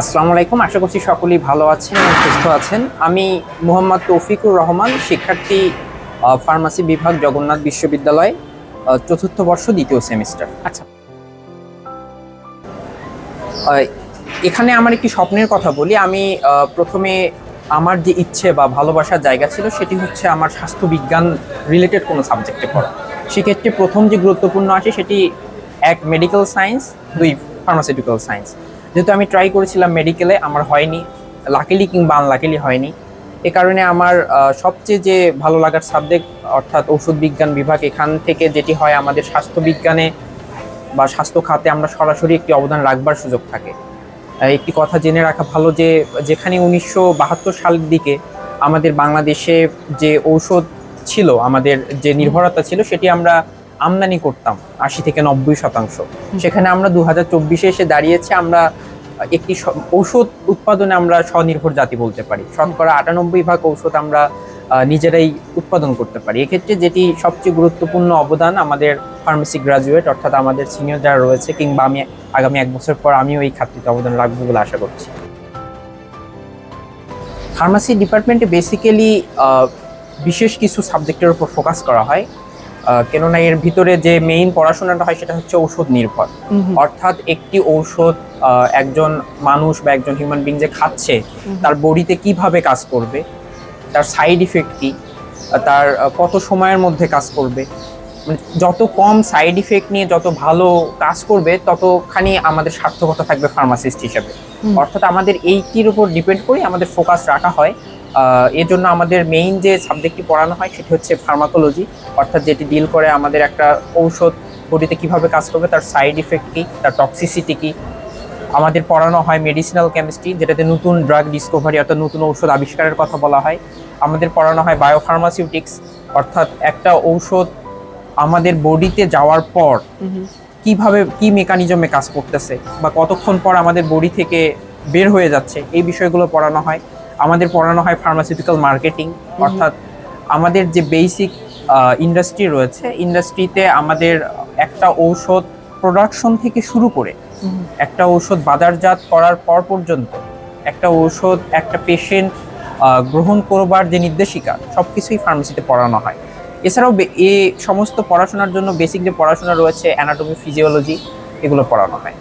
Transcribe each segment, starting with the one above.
আসসালামু আলাইকুম, আশা করছি সকলেই ভালো আছেন এবং সুস্থ আছেন। আমি মোহাম্মদ তৌফিকুর রহমান, শিক্ষার্থী ফার্মাসি বিভাগ জগন্নাথ বিশ্ববিদ্যালয় চতুর্থ বর্ষ দ্বিতীয় সেমিস্টার। আচ্ছা। এখানে আমার একটি স্বপ্নের কথা বলি। আমি প্রথমে আমার যে ইচ্ছে বা ভালোবাসার জায়গা ছিল, সেটি হচ্ছে আমার স্বাস্থ্যবিজ্ঞান রিলেটেড কোনো সাবজেক্টে পড়া। সেক্ষেত্রে প্রথম যে গুরুত্বপূর্ণ আসে সেটি এক মেডিকেল সায়েন্স দুই ফার্মাসিউটিক্যাল সায়েন্স যেহেতু আমি ট্রাই করেছিলাম মেডিকেলে আমার হয়নি। লাকিলি কিংবা আনলাকিলি হয়নি। এ কারণে আমার সবচেয়ে যে ভালো লাগার সাবজেক্ট অর্থাৎ ঔষধ বিজ্ঞান বিভাগ, এখান থেকে যেটি হয় আমাদের স্বাস্থ্যবিজ্ঞানে বা স্বাস্থ্য খাতে আমরা সরাসরি একটি অবদান রাখবার সুযোগ থাকে। একটি কথা জেনে রাখা ভালো যে, যেখানে উনিশশো বাহাত্তর সালের দিকে আমাদের বাংলাদেশে যে ঔষধ ছিল, আমাদের যে নির্ভরতা ছিল, সেটি আমরা আমদানি করতাম, আশি থেকে নব্বই শতাংশ। সেখানে আমরা দু হাজার চব্বিশে এসে দাঁড়িয়েছে, আমরা একটি ঔষধ উৎপাদনে আমরা স্বনির্ভর জাতি বলতে পারি। শতকরা আটানব্বই ভাগ ঔষধ আমরা নিজেরাই উৎপাদন করতে পারি। এক্ষেত্রে যেটি সবচেয়ে গুরুত্বপূর্ণ অবদান আমাদের ফার্মেসি গ্রাজুয়েট অর্থাৎ আমাদের সিনিয়র যারা রয়েছে, কিংবা আমি আগামী এক বছর পর আমিও এই খাতটিতে অবদান রাখব বলে আশা করছি। ফার্মাসি ডিপার্টমেন্টে বেসিক্যালি বিশেষ কিছু সাবজেক্টের উপর ফোকাস করা হয়। কেননা এর ভিতরে যে মেইন পড়াশোনাটা হয় সেটা হচ্ছে ঔষধ নির্ভর। অর্থাৎ একটি ঔষধ একজন মানুষ বা একজন হিউম্যান বিং যে খাচ্ছে তার বডিতে কীভাবে কাজ করবে তার সাইড ইফেক্ট কি তার কত সময়ের মধ্যে কাজ করবে মানে যত কম সাইড ইফেক্ট নিয়ে যত ভালো কাজ করবে ততখানি আমাদের সার্থকতা থাকবে ফার্মাসিস্ট হিসেবে। অর্থাৎ আমাদের এইটির উপর ডিপেন্ড করে আমাদের ফোকাস রাখা হয় আহ, এর জন্য আমাদের মেইন যে সাবজেক্টটি পড়ানো হয় সেটি হচ্ছে ফার্মাকোলজি অর্থাৎ যেটি ডিল করে আমাদের একটা ঔষধ বডিতে কীভাবে কাজ করবে তার সাইড ইফেক্ট কি তার টক্সিসিটি কি। আমাদের পড়ানো হয় মেডিসিনাল কেমিস্ট্রি যেটাতে নতুন ড্রাগ ডিসকভারি অর্থাৎ নতুন ঔষধ আবিষ্কারের কথা বলা হয়। আমাদের পড়ানো হয় বায়োফার্মাসিউটিক্স অর্থাৎ একটা ঔষধ আমাদের বডিতে যাওয়ার পর কীভাবে কি মেকানিজমে কাজ করতেছে বা কতক্ষণ পর আমাদের বডি থেকে বের হয়ে যাচ্ছে এই বিষয়গুলো পড়ানো হয়। আমাদের পড়ানো হয় ফার্মাসিউটিক্যাল মার্কেটিং অর্থাৎ আমাদের যে বেসিক ইন্ডাস্ট্রি রয়েছে ইন্ডাস্ট্রিতে আমাদের একটা ঔষধ প্রোডাকশন থেকে শুরু করে একটা ঔষধ বাজারজাত করার পর পর্যন্ত একটা ঔষধ একটা পেশেন্ট গ্রহণ করবার যে নির্দেশিকা সব কিছুই ফার্মেসিতে পড়ানো হয়। এছাড়াও এ সমস্ত পড়াশোনার জন্য বেসিক যে পড়াশোনা রয়েছে অ্যানাটমি ফিজিওলজি এগুলো পড়ানো হয়।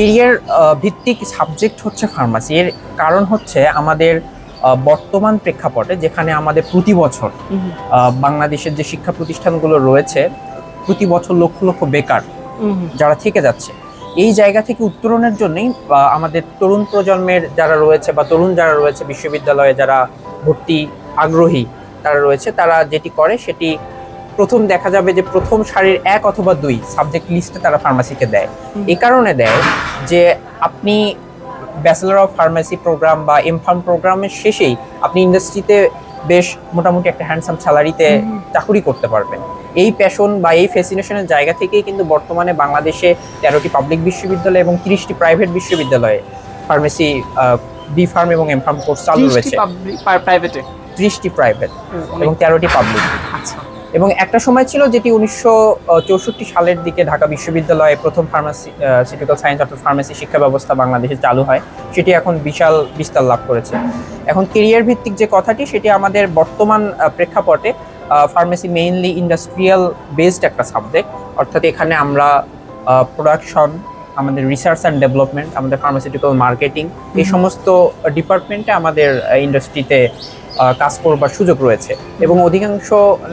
কেরিয়ার ভিত্তিক সাবজেক্ট হচ্ছে ফার্মাসি এর কারণ হচ্ছে আমাদের বর্তমান প্রেক্ষাপটে যেখানে আমাদের প্রতি বছর বাংলাদেশের যে শিক্ষা প্রতিষ্ঠানগুলো রয়েছে প্রতি বছর লক্ষ লক্ষ বেকার যারা থেকে যাচ্ছে। এই জায়গা থেকে উত্তরণের জন্যই আমাদের তরুণ প্রজন্মের যারা রয়েছে বা তরুণ যারা রয়েছে বিশ্ববিদ্যালয়ে যারা ভর্তি আগ্রহী তারা রয়েছে তারা যেটি করে সেটি প্রথম দেখা যাবে যে প্রথম সারির এক অথবা দুই সাবজেক্ট লিস্টে তারা ফার্মাসিকে দেয়। এই কারণে দেয় যে আপনি ব্যাচেলর অফ ফার্মাসি প্রোগ্রাম বা এম ফার্ম প্রোগ্রামের শেষেই আপনি ইন্ডাস্ট্রিতে বেশ মোটামুটি একটা হ্যান্ডসাম স্যালারিতে। চাকুরি করতে পারবেন। এই প্যাশন বা এই ফ্যাসিনেশনের জায়গা থেকেই কিন্তু বর্তমানে বাংলাদেশে তেরোটি পাবলিক বিশ্ববিদ্যালয় এবং তিরিশটি প্রাইভেট বিশ্ববিদ্যালয়ে ফার্মেসি বি ফার্ম এবং এম ফার্ম কোর্স চালু রয়েছে। প্রাইভেটে ত্রিশটি প্রাইভেট এবং তেরোটি পাবলিক আচ্ছা। এবং একটা সময় ছিল যেটি উনিশশো চৌষট্টি সালের দিকে ঢাকা বিশ্ববিদ্যালয়ে প্রথম ফার্মাসি সিটিক্যাল সায়েন্স অর্থাৎ ফার্মেসি শিক্ষা ব্যবস্থা বাংলাদেশে চালু হয় সেটি এখন বিশাল বিস্তার লাভ করেছে। এখন কেরিয়ার ভিত্তিক যে কথাটি সেটি আমাদের বর্তমান প্রেক্ষাপটে ফার্মেসি মেইনলি ইন্ডাস্ট্রিয়াল বেসড একটা সাবজেক্ট অর্থাৎ এখানে আমরা প্রোডাকশন আমাদের রিসার্চ অ্যান্ড ডেভেলপমেন্ট আমাদের ফার্মাসিউটিক্যাল মার্কেটিং এই সমস্ত ডিপার্টমেন্টে আমাদের ইন্ডাস্ট্রিতে কাজ করবার সুযোগ রয়েছে। এবং অধিকাংশ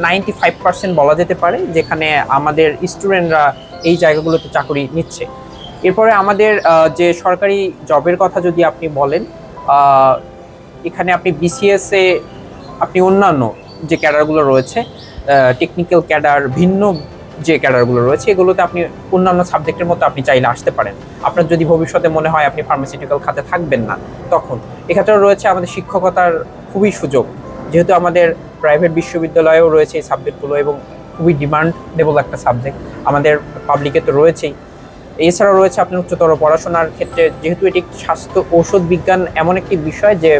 নাইনটি ফাইভ পার্সেন্ট বলা যেতে পারে যেখানে আমাদের স্টুডেন্টরা এই জায়গাগুলোতে চাকরি নিচ্ছে। এরপরে আমাদের যে সরকারি জবের কথা যদি আপনি বলেন এখানে আপনি বিসিএস আপনি অন্যান্য যে ক্যাডারগুলো রয়েছে টেকনিক্যাল ক্যাডার, ভিন্ন যে ক্যাডারগুলো রয়েছে, এগুলোতে আপনি অন্যান্য সাবজেক্টের মতো আপনি চাইলে আসতে পারেন। আপনার যদি ভবিষ্যতে মনে হয় আপনি ফার্মাসিউটিক্যাল খাতে থাকবেন না, তখন। এক্ষেত্রে রয়েছে আমাদের শিক্ষকতার খুবই সুযোগ। যেহেতু আমাদের প্রাইভেট বিশ্ববিদ্যালয়েও রয়েছে এই সাবজেক্টগুলো এবং খুবই ডিমান্ডেবল একটা সাবজেক্ট আমাদের পাবলিকে তো রয়েছেই। এছাড়াও রয়েছে আপনার উচ্চতর পড়াশোনার ক্ষেত্রে, যেহেতু এটি স্বাস্থ্য ঔষধ বিজ্ঞান এমন একটি বিষয় যে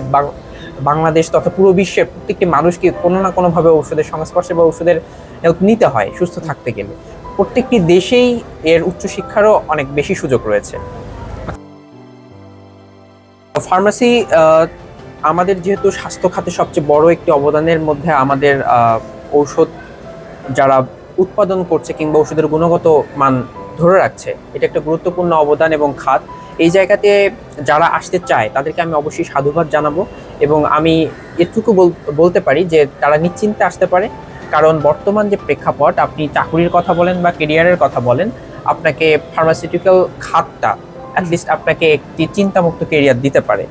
বাংলাদেশ তথা পুরো বিশ্বের প্রত্যেকটি মানুষকে কোনো না কোনোভাবে ঔষধের সংস্পর্শে বা ঔষধের হেল্প নিতে হয় সুস্থ থাকতে গেলে। প্রত্যেকটি দেশেই এর উচ্চশিক্ষারও অনেক বেশি সুযোগ রয়েছে। ফার্মাসি আমাদের যেহেতু স্বাস্থ্য খাতে সবচেয়ে বড় একটি অবদানের মধ্যে আমাদের ঔষধ যারা উৎপাদন করছে কিংবা ওষুধের গুণগত মান ধরে রাখছে, এটা একটা গুরুত্বপূর্ণ অবদান এবং খাত। এই জায়গাতে যারা আসতে চায়, তাদেরকে আমি অবশ্যই সাধুবাদ জানাব এবং আমি এটুকু বল- বলতে পারি যে তারা নিশ্চিন্তে আসতে পারে। কারণ বর্তমান যে প্রেক্ষাপট, আপনি চাকুরির কথা বলেন বা কেরিয়ারের কথা বলেন, আপনাকে ফার্মাসিউটিক্যাল খাতটা অ্যাটলিস্ট আপনাকে একটি চিন্তামুক্ত কেরিয়ার দিতে পারে।